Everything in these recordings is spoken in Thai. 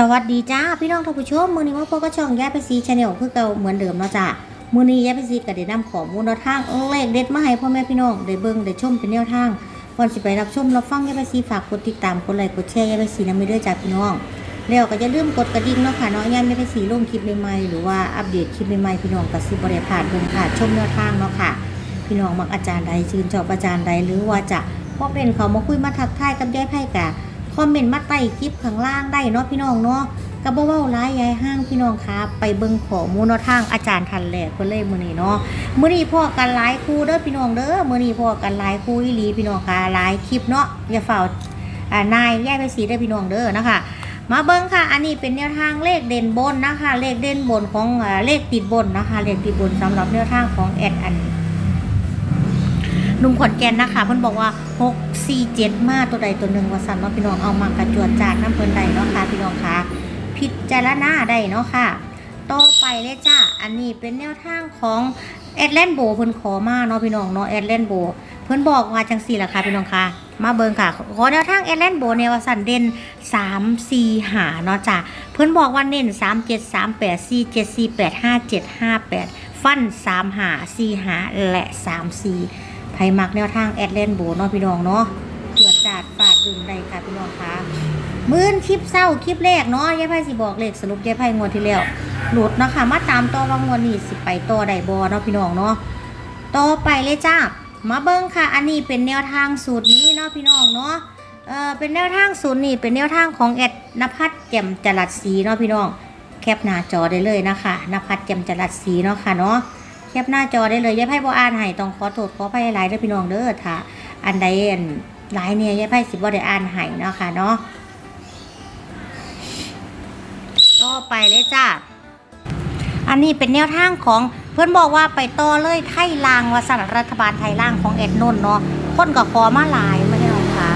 สวัสดีจ้าพี่น้องท่านผู้ชมมือนี้ว่าพวกก็ช่องแย่ไปซีชาแนลคือเก่าเหมือนเดิมเนาะจ้ามือนี้แย่ไปซีก็ได้นำข้อมูลนทางเลขเด็ดมาให้พ่อแม่พี่น้องได้เบิ่งได้ชมเป็นแนวทางก่อนสิไปรับชมรับฟังแย่ไปซีฝากกดติดตามกดไลค์กดแชร์แย่ไปซีนำไปด้วยจ้าพี่น้องแล้วก็อย่าลืมกดกระดิ่งเนาะค่ะเนาะย่าแย่ไปซีลงคลิปใหม่ๆหรือว่าอัปเดตคลิปใหม่ๆพี่น้องก็สิบ่ได้พาดเบิ่งพลาดชมแนวทางเนาะค่ะ พี่น้องมักอาจารย์ใดชื่นชอบอาจารย์ใดหรือว่าจะพอเป็นเขามาคุยมาทักทายกับยายไพ่กะ อมเมนต์มาใต้คลิปข้างล่างได้เนาะพี่น้องเนาะกระเบ้าร้ายยายห้างพี่น้องครับไปเบิ่งขอมูลนทางอาจารย์ทันแหลกเพิ่นเลยมื้อนี้เนาะมือนี้พ่อกันหลายครูเด้อพี่น้องเด้อมือนี้พ่อกันหลายครูอีหลีพี่น้องค่ะหลายคลิปเนาะอย่าเฝ้านายแยกไปสีเด้อพี่น้องเด้อนะคะมาเบิ้งค่ะ อันนี้เป็นแนวทางเลขเด่นบนนะคะ เลขเด่นบนของเลขติดบนนะคะ เลขติดบนสำหรับแนวทางของแอดอัน หนุ่มขอนแก่นนะคะเพิ่นบอกว่า6 4 7มาตัวใดตัวหนึ่งว่าสั่นว่าพี่น้องเอามากระจวดจาดน้ำเพิ่นใดเนาะค่ะพี่น้องคะพิจารณาได้เนาะค่ะต่อไปเลยจ้าอันนี้เป็นแนวทางของแอดแลนโบเพิ่นขอมาเนาะพี่น้องเนาะแอดแลนโบเพิ่นบอกว่าจังสี่ล่ะค่ะพี่น้องค่ะ มาเบิ่งค่ะ ขอแนวทางแอดแลนโบแนวาสันเด่น3 4หาเนาะจ้ะเพิ่นบอกว่าเน้น3 7 3 8 4 7 4 8 5 7 5 8ฟัน3หา4หาและ3 4 ไผมักแนวทางแอดเลนโบเนาะพี่น้องเนาะตรวจจัดฝาดดึงได้ค่ะพี่น้องคะมื้นคลิปเศร้าคลิปแรกเนาะยายไพ่สิบอกเลขสรุปยายไพ่งวดที่แล้วหลุดนะคะมาตามต่อว่างวดนี้สิไปต่อได้บ่เนาะพี่น้องเนาะต่อไปเลยจ้ามาเบิ่งค่ะ อันนี้เป็นแนวทางสูตรนี้เนาะพี่น้องเนาะเออเป็นแนวทางสูตรนี้เป็นแนวทางของแอดนภัสแจ่มจรัสศรีเนาะพี่น้องแคปหน้าจอได้เลยนะคะนภัสแจ่มจรัสศรีเนาะค่ะเนาะ แคปหน้าจอได้เลยยายไพ่บ่อ่านให้ต้องขอโทษขออภัยหลายเด้อพี่น้องเด้อถ้าอันใดอันหลายเนี่ยยายไพ่สิบ่ได้อ่านให้เนาะค่ะเนาะต่อไปเลยจ้าอันนี้เป็นแนวทางของเพื่อนบอกว่าไปต่อเลยไทยลางวสันรัฐบาลไทยล่างของเอ็ดนนท์เนาะคนก็ขอมาหลายไม่ใช่หรอคะ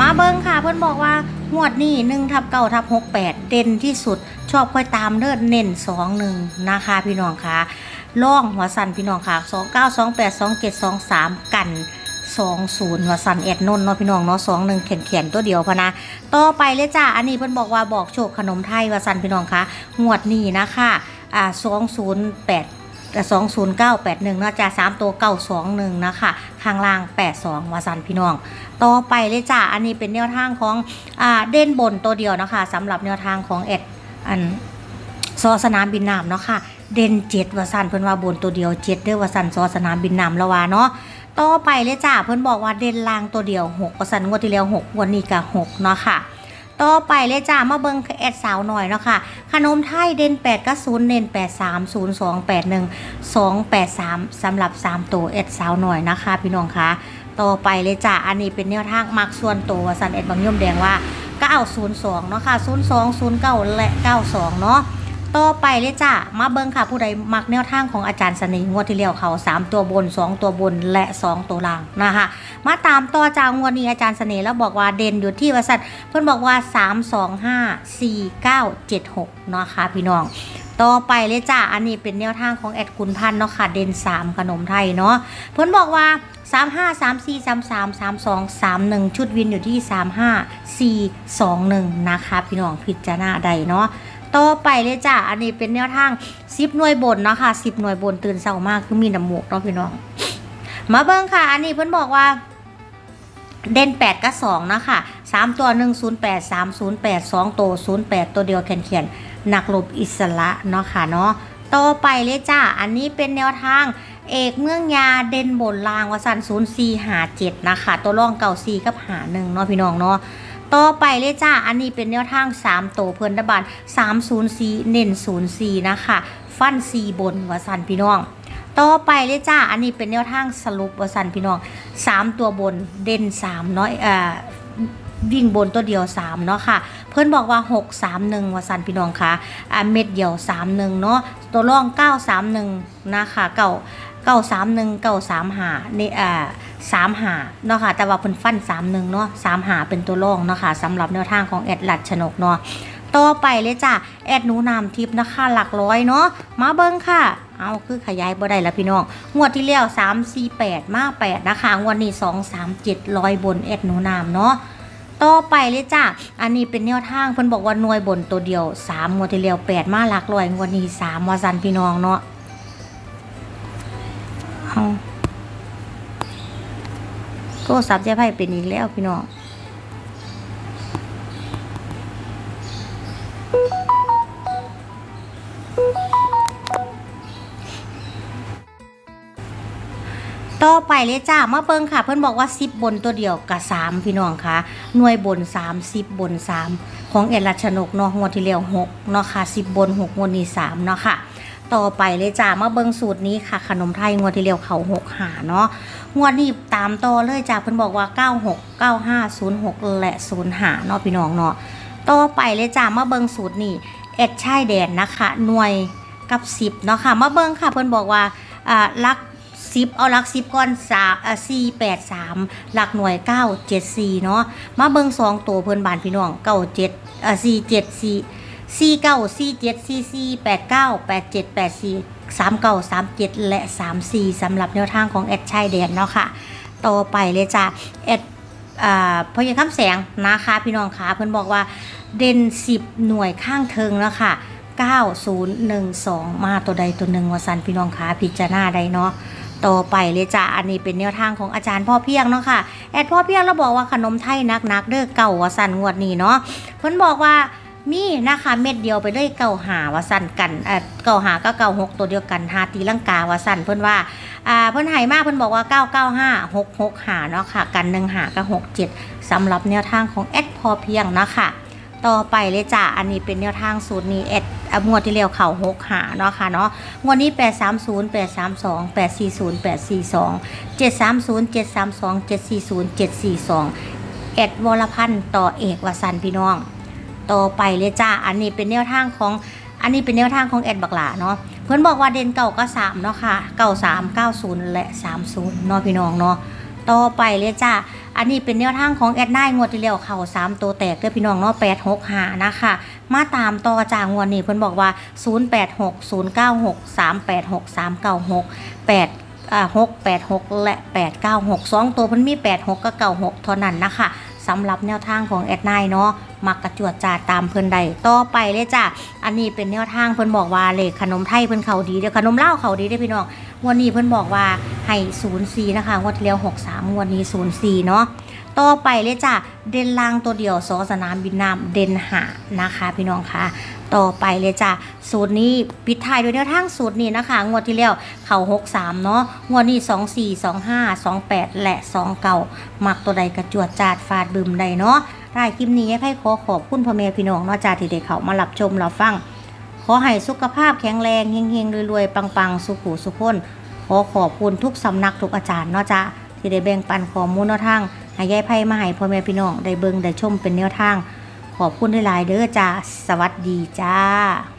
มาเบิ้งค่ะ เพื่อนบอกว่างวดนี้หนึ่งทับเก้าทับหกแปดเด่นที่สุดชอบค่อยตามเด้อเน้นสองหนึ่งนะคะพี่น้องค่ะ ล่องหัวสันพี่น้องค่ะ2 9 2 8 2 7 2 3กัน20หัวสันแอดนนท์เนาะพี่น้องเนาะ2 1เขียนเขียนตัวเดียวพะนะต่อไปเลยจ้าอันนี้เพิ่นบอกว่าบอกโชคขนมไทยหัวสันพี่น้องค่ะงวดนี้นะคะอ่า208แต่20981เนาะจ้า3ตัว921นะคะข้างล่าง82วาสันพี่น้อง ต่อไปเลยจ้าอันนี้เป็นแนวทางของอ่าเด่นบนตัวเดียวนะคะสำหรับแนวทางของแอดอันซอสนามบินน้ำเนาะค่ะ เด่นเจ็ดวาสันเพิ่นว่าบนตัวเดียวเจ็ดเด้อวาสันซอสนามบินนำละวาเนาะต่อไปเลยจ้าเพิ่นบอกว่าเด่นลางตัวเดียวหกวาสันงวดที่แล้วหกงวันนี้ก็หกเนาะค่ะต่อไปเลยจ้ามาเบิ่งแอดสาวหน่อยเนาะค่ะขนมไทยเด่น8ก็0เด่น8 3 0 2 8 1 2 8 3สำหรับ 3 ตัวแอดสาวหน่อยนะคะ พี่น้องคะต่อไปเลยจ้าอันนี้เป็นแนวทางมักส่วนตัวสันแอดบางย่อมแดงว่า 902 เนาะค่ะ 02 09 และ 92 เนาะ ต่อไปเลยจ้ามาเบิ้งค่ะผู้ใดมักแนวทางของอาจารย์สนิงวดที่แล้วเขา 3 ตัวบน 2 ตัวบนและ 2 ตัวล่างนะคะมาตามต่อจากงวดนี้อาจารย์เสน่ห์แล้วบอกว่าเด่นอยู่ที่วสัตเพื่อนบอกว่า 3 2 5 4 9 7 6เนาะค่ะพี่น้องต่อไปเลยจ้าอันนี้เป็นแนวทางของแอดคุณพันเนาะค่ะ เด่น 3 ขนมไทยเนาะ เพื่อนบอกว่า 3 5 3 4 3 3 3 2 3 1 ชุดวินอยู่ที่ 3 5 4 2 1 นะคะ พี่น้องพิจารณาใดเนาะ ต่อไปเลยจ้ะอันนี้เป็นแนวทางซิปหน่วยบนเนาะค่ะซิปหน่วยบนตื่นเช้ามากคือมีน้ำมูกเนาะพี่น้อง มาเบิ้งค่ะ อันนี้เพิ่นบอกว่าเด่น8กับ2นะคะ3 ตัว 108 308 2 ตัว 08 ตัวเดียวเขียนเขียนนักลบอิสระเนาะค่ะเนาะต่อไปเลยจ้ะอันนี้เป็นแนวทาง เอกเมืองยาเด่นบนลางวสัน0 4หา7นะคะ ตัวร่องเก่า4กับหา1เนาะพี่น้องเนาะ ต่อไปเลยจ้า อันนี้เป็นแนวทาง3โตวเพิ่นตะบาน304เน้น04นะคะฟัน4บนวสันพี่น้อง ต่อไปเลยจ้า อันนี้เป็นแนวทางสรุปวสันพี่น้อง 3 ตัวบนเด่น3เนาะเอ่อวิ่งบนตัวเดียว 3 เนาะค่ะ เพิ่อนบอกว่า 6 3 1วสันพี่น้องค่ะอ่าเม็ดเดียว 3 1 เนาะตัวร่อง 9 3 1 นะคะเก่า เก้าสามหนึ่งเก้าสามหานี่อ่าสามหาเนาะค่ะแต่ว่าเพิ่นฟันสามหนึ่งเนาะสามหาเป็นตัวรองเนาะค่ะสำหรับแนวทางของแอดหลัดชนกเนาะต่อไปเลยจ้ะแอดหนูนามทิพย์นะคะหลักร้อยเนาะมาเบิ้งค่ะ เอาคือขยายบ่ได้แล้วพี่น้องงวดที่แล้ว3 4 8มา8นะคะงวดนี้2 3 7 0 0บนแอดหนูนามเนาะต่อไปเลยจ้าอันนี้เป็นแนวทางเพิ่นบอกว่าหน่วยบนตัวเดียว3งวดที่แล้ว8มาหลักร้อยงวดนี้3ว่าซั่นพี่น้องเนาะ โทรศัพท์เจ๊ไพ่เป็นอีกแล้วพี่น้องต่อไปเลยจ้ามาเบิ่งค่ะ เพิ่อนบอกว่า 10 บนตัวเดียวกับ 3 พี่น้องค่ะ หน่วยบน 3 10 บน 3 ของเอรัชนกเนาะงวดที่แล้ว6เนาะค่ะ 10 บน 6งวดนี้3เนาะค่ะ ต่อไปเลยจ้ามาเบิงสูตรนี้ค่ะ ขนมไทยงวดที่แล้วเขา6หาเนาะ งวดนี้ตามต่อเลยจ้าเพิ่นบอกว่า 96 95 06 และ0หาเนาะพี่น้องเนาะต่อไปเลยจ้ามาเบิ่งสูตรนี้เอ็ดชายแดนนะคะ หน่วยกับ 10เนาะค่ะมาเบิ่งค่ะเพิ่นบอกว่าอ่าลักสิบเอาหลักสิบก่อนสามสี่แปดสามหลักหน่วยเก้าเจ็ดสี่เนาะมาเบิ่งสองตัวเพิ่อนบานพี่น้องเก้าเจ็ดสี่เจ็ดสี่สี่เก้าสี่เจ็ดสี่สี่แปดเก้าแปดเจ็ดแปดสี่ สามเก้าสามเจ็ดและสามสี่สำหรับแนวทางของแอดชายแดนเนาะค่ะ ต่อไปเลยจ้ะแอดอ่าพยาคำแสงนะคะพี่น้องคะเพิ่อนบอกว่าเด่นสิบหน่วยข้างเทิงแล้วค่ะ 9012 มาตัวใดตัวหนึ่งวสันพี่น้องคะพิจารณาใดเนาะต่อไปเลยจ้ะอันนี้เป็นแนวทางของอาจารย์พ่อเพียงเนาะค่ะแอดพ่อเพียงเราบอกว่าขนมไทยนักนักเด้อเก่าวสันงวดนี้เนาะเพิ่อนบอกว่า มีนะคะเม็ดเดียวไปเลยเก่าหาวสันกันเอ่อเก่าหาก็เก่าหกตัวเดียวกันหาตีลังกาวสันเพิ่อนว่าอ่าเพิ่อนให้มากเพิ่อนบอกว่า995 66หาเนาะค่ะ กันหนึ่งหากับ67สำหรับแนวทางของแอดพอเพียงนะค่ะต่อไปเลยจ้ะอันนี้เป็นแนวทางสูตรนี้แอดงวดที่เร็วเข่าหกหาเนาะค่ะเนาะงวดนี้ 830 832 840 842 730 732 740 742แอดวรพันธ์ต่อเอกวสันต์พี่น้อง ต่อไปเลยจ้า อันนี้เป็นแนวทางของอันนี้เป็นแนวทางของแอดบักหลาเนาะ เพื่อนบอกว่าเด่นเก่าก็สามเนาะค่ะเก่าสามเก้าศูนย์และสามศูนย์เนาะพี่น้องเนาะต่อไปเลยจ้า อันนี้เป็นแนวทางของแอดไนงวดที่แล้วเข่าสามตัวแตกเด้อพี่น้องเนาะแปดหกหานะคะ มาตามต่อจากงวดนี้เพิ่นบอกว่า0 8 6 0 9 6 3 8 6 3 9 6 8อ่า6 8 6และ8 9 6 2ตัวเพิ่นมี8 6กับ9 6เท่านั้นนะคะ สำหรับแนวทางของแอดไนเนาะมักกระจวดจาตามเพิ่นใดต่อไปเลยจ้ะอันนี้เป็นแนวทางเพิ่นบอกว่าเลขขนมไทยเพิ่นเขาดีเดียวขนมเล่าเขาดีได้พี่น้องวันนี้เพิ่นบอกว่าให้04นะคะงวดที่แล้ว63งวดนี้04เนาะ ต่อไปเลยจ้ะเด่นลางตัวเดียวสอสนามบินน้ำเด่นหานะคะ พี่น้องคะต่อไปเลยจ้ะสูตรนี้ปิดท้ายด้วยแนวทางสูตรนี้นะคะ งวดที่แล้วเข่า63 เนาะงวดนี้ 24 25 28 และ29มักตัวใดกระจวดจาดฟาดบึมใดเนาะได้คลิปนี้ให้ขอขอบคุณพ่อแม่พี่น้องเนาะจ้าที่ได้เขามารับชมรับฟัง ขอให้สุขภาพแข็งแรงเฮงๆรวยๆ ปังๆ สุขุสุขคนขอขอบคุณทุกสำนักทุกอาจารย์เนาะจ้าที่ได้แบ่งปันข้อมูลแนวทาง หายายไพ่มาให้พ่อแม่พี่น้องได้เบิ่งได้ชมเป็นแนวทาง ขอบคุณหลายๆเด้อจ้า สวัสดีจ้า